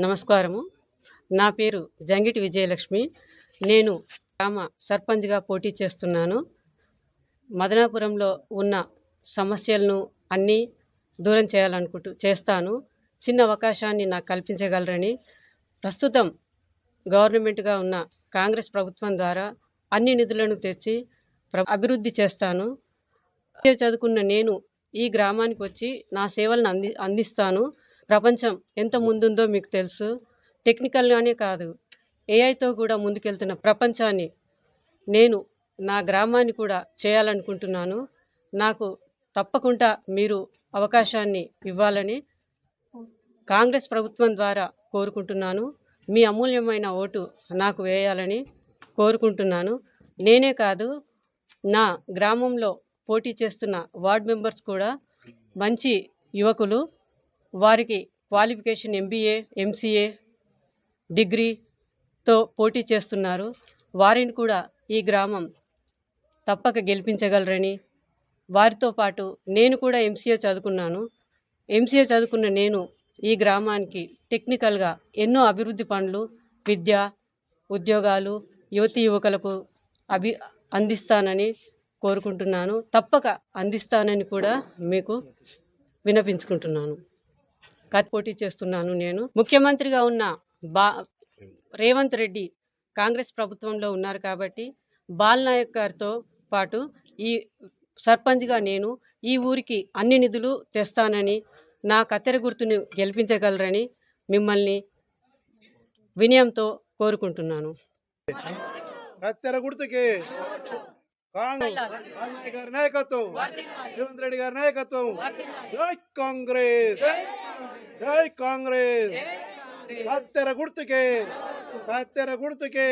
నమస్కారము. నా పేరు జంగిటి విజయలక్ష్మి. నేను గ్రామ సర్పంచ్గా పోటీ చేస్తున్నాను. మదనాపురంలో ఉన్న సమస్యలను అన్నీ దూరం చేయాలనుకుంటూ చేస్తాను. చిన్న అవకాశాన్ని నాకు కల్పించగలరని ప్రస్తుతం గవర్నమెంట్గా ఉన్న కాంగ్రెస్ ప్రభుత్వం ద్వారా అన్ని నిధులను తెచ్చి ప్ర అభివృద్ధి చేస్తాను. చదువుకున్న నేను ఈ గ్రామానికి వచ్చి నా సేవలను అంది అందిస్తాను. ప్రపంచం ఎంత ముందుందో మీకు తెలుసు. టెక్నికల్గానే కాదు. ఏఐతో కూడా ముందుకెళ్తున్న ప్రపంచాన్ని నేను నా గ్రామాన్ని కూడా చేయాలనుకుంటున్నాను. నాకు తప్పకుండా మీరు అవకాశాన్ని ఇవ్వాలని కాంగ్రెస్ ప్రభుత్వం ద్వారా కోరుకుంటున్నాను. మీ అమూల్యమైన ఓటు నాకు వేయాలని కోరుకుంటున్నాను. నేనే కాదు నా గ్రామంలో పోటీ చేస్తున్న వార్డ్ మెంబర్స్ కూడా మంచి యువకులు. వారికి క్వాలిఫికేషన్ ఎంబీఏ ఎంసీఏ డిగ్రీతో పోటీ చేస్తున్నారు. వారిని కూడా ఈ గ్రామం తప్పక గెలిపించగలరని వారితో పాటు నేను కూడా ఎంసీఏ చదువుకున్నాను. ఎంసీఏ చదువుకున్న నేను ఈ గ్రామానికి టెక్నికల్గా ఎన్నో అభివృద్ధి పనులు విద్య ఉద్యోగాలు యువతీ యువకులకు అభి అందిస్తానని కోరుకుంటున్నాను. తప్పక అందిస్తానని కూడా మీకు వినపించుకుంటున్నాను. పోటీ చేస్తున్నాను నేను. ముఖ్యమంత్రిగా ఉన్న బా రేవంత్ రెడ్డి కాంగ్రెస్ ప్రభుత్వంలో ఉన్నారు కాబట్టి బాల్ నాయక్ గారితో పాటు ఈ సర్పంచ్గా నేను ఈ ఊరికి అన్ని నిధులు తెస్తానని నా కత్తెర గుర్తుని గెలిపించగలరని మిమ్మల్ని వినయంతో కోరుకుంటున్నాను. కత్తెర గుర్తుకి నాయకత్వం రేవంత్ రెడ్డి గారి నాయకత్వం కాంగ్రెస్! జై కాంగ్రెస్ కత్తెర గుర్తుకి కత్తెర గుర్తుకి